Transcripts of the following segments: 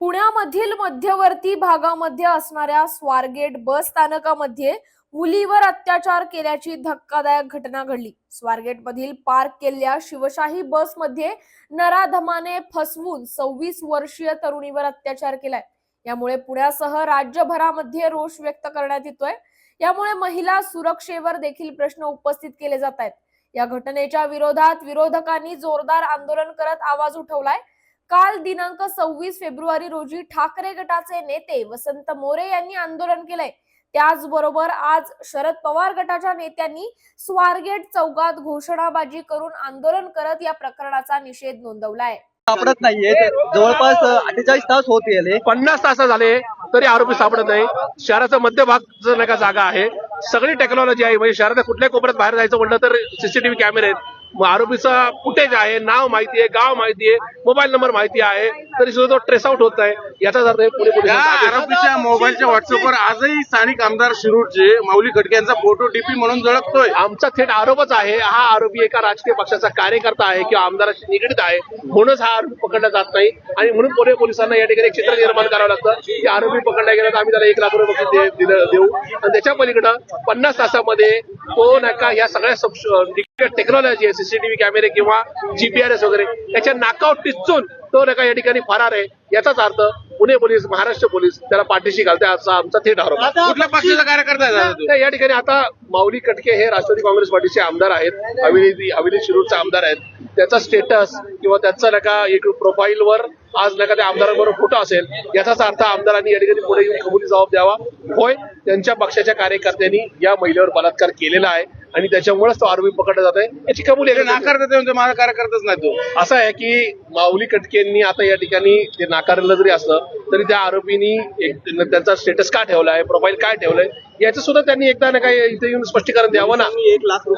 पुण्यामधील मध्यवर्ती भागामध्ये असणाऱ्या स्वारगेट बस स्थानकामध्ये मुलीवर अत्याचार केल्याची धक्कादायक घटना घडली. स्वारगेट मधील पार्क केलेल्या शिवशाही बसमध्ये नराधमाने फसवून सव्वीस वर्षीय तरुणीवर अत्याचार केलाय. यामुळे पुण्यासह राज्यभरामध्ये रोष व्यक्त करण्यात येतोय. यामुळे महिला सुरक्षेवर देखील प्रश्न उपस्थित केले जात आहेत. या घटनेच्या विरोधात विरोधकांनी जोरदार आंदोलन करत आवाज उठवलाय. काल दिनांक सव्वीस फेब्रुवारी रोजी ठाकरे गटाचे नेते वसंत मोरे यांनी आंदोलन केलंय. त्याचबरोबर आज शरद पवार गटाच्या नेत्यांनी स्वारगेट चौकात घोषणाबाजी करून आंदोलन करत या प्रकरणाचा निषेध नोंदवलाय. सापडत नाहीये. जवळपास अठ्ठेचाळीस तास होत गेले. पन्नास तास झाले तरी आरोपी सापडत नाही. शहराचा मध्यभाग जो नाही का जागा आहे. सगळी टेक्नॉलॉजी आहे. म्हणजे शहराच्या कुठल्याही कोपऱ्यात बाहेर जायचं म्हटलं तर सीसीटीव्ही कॅमेरे आहेत. आरोपीचा फुटेज आहे नाव माहिती आहे गाव माहिती आहे मोबाईल नंबर माहिती आहे तरी सुद्धा तो ट्रेस आउट होत नाही. याचाच अर्थ आहे पुणे. आरोपीच्या मोबाईलच्या व्हॉट्सअपवर आजही स्थानिक आमदार शिरूरचे माऊली खटके यांचा फोटो डीपी म्हणून झळकतोय. आमचा थेट आरोपच आहे हा आरोपी एका राजकीय पक्षाचा कार्यकर्ता आहे किंवा आमदाराशी निगडीत आहे म्हणूनच हा आरोपी पकडला जात नाही. आणि म्हणून पुणे पोलिसांना या ठिकाणी एक चित्र निर्माण करावं लागतं. की आरोपी पकडला गेला तर आम्ही त्याला एक लाख रुपये बक्षीस देऊ. आणि त्याच्या पलीकडं पन्नास तासामध्ये तो नका या सगळ्या टेक्नॉलॉजी आहे सीसीटीव्ही कॅमेरे किंवा जीपीआरएस वगैरे याच्या नाकावर टिचून तो नका या ठिकाणी फरार आहे. याचाच अर्थ पुणे पोलीस महाराष्ट्र पोलीस त्याला पाठीशी घालते असा आमचा थेट आरोप. कुठल्या पक्षाचा कार्यकर्ता या ठिकाणी आता माऊली कटके हे राष्ट्रवादी काँग्रेस पार्टीचे आमदार आहेत. अविनी अविनी शिरूरचे आमदार आहेत. त्याचा स्टेटस किंवा त्याचा नका एक प्रोफाईलवर आज नका त्या आमदाराबरोबर फोटो असेल. याचाच अर्थ आमदारांनी या ठिकाणी पुढे येऊन कबुली जबाब द्यावा. होय त्यांच्या पक्षाच्या कार्यकर्त्यांनी या महिलेवर बलात्कार केलेला आहे. आणि त्याच्यामुळेच तो आरोपी पकडला जात आहे याची कबुली म्हणते माझा कार्यकर्ताच नाही तो. असं आहे की माऊली कटकेंनी आता या ठिकाणी ते नाकारलं जरी असलं तरी त्या आरोपींनी एक त्यांचा स्टेटस का ठेवला आहे प्रोफाईल काय ठेवलंय याचं सुद्धा त्यांनी एकदा ना काही इथे येऊन स्पष्टीकरण द्यावं ना. एक लाख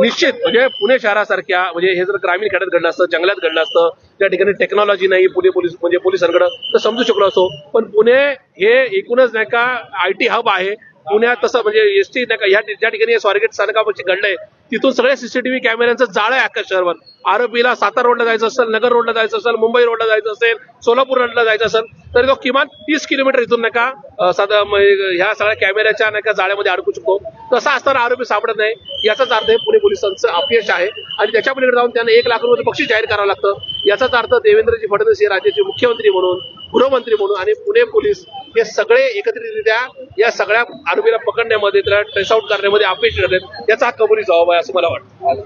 निश्चित म्हणजे पुणे शहरासारख्या म्हणजे हे जर ग्रामीण खेड्यात घडलं असतं जंगलात घडलं असतं त्या ठिकाणी टेक्नॉलॉजी नाही पुणे पोलीस म्हणजे पोलिसांकडे तर समजू शकलो असतो. पण पुणे हे एकूणच नाही का आय टी हब आहे पुण्यात तसं म्हणजे एस टी ज्या ठिकाणी स्वारगेट स्थानकापाशी घडलंय तिथून सगळे सीसीटीव्ही कॅमेऱ्यांचं जाळं आहे अख्ख्या शहरवर आरोपीला सातारा रोडला जायचं असेल नगर रोडला जायचं असेल मुंबई रोडला जायचं असेल सोलापूर रोडला जायचं असेल तर तो किमान तीस किलोमीटर इथून नाही का साधा ह्या सगळ्या कॅमेऱ्याच्या नका जाळ्यामध्ये अडकू शकतो. तसा असताना आरोपी सापडत नाही. याचाच अर्थ हे पुणे पोलिसांचं अपयश आहे. आणि त्याच्या पलीकडे जाऊन त्यांना एक लाख रुपये बक्षीस जाहीर करावं लागतं. याचाच अर्थ देवेंद्रजी फडणवीस हे राज्याचे मुख्यमंत्री म्हणून गृहमंत्री म्हणून आणि पुणे पोलीस हे सगळे एकत्रितरित्या या सगळ्या आरोपीला पकडण्यामध्ये त्याला ट्रेस करण्यामध्ये अपयशी ठरले याचा हा कबुली जबाब आहे असं मला वाटतं.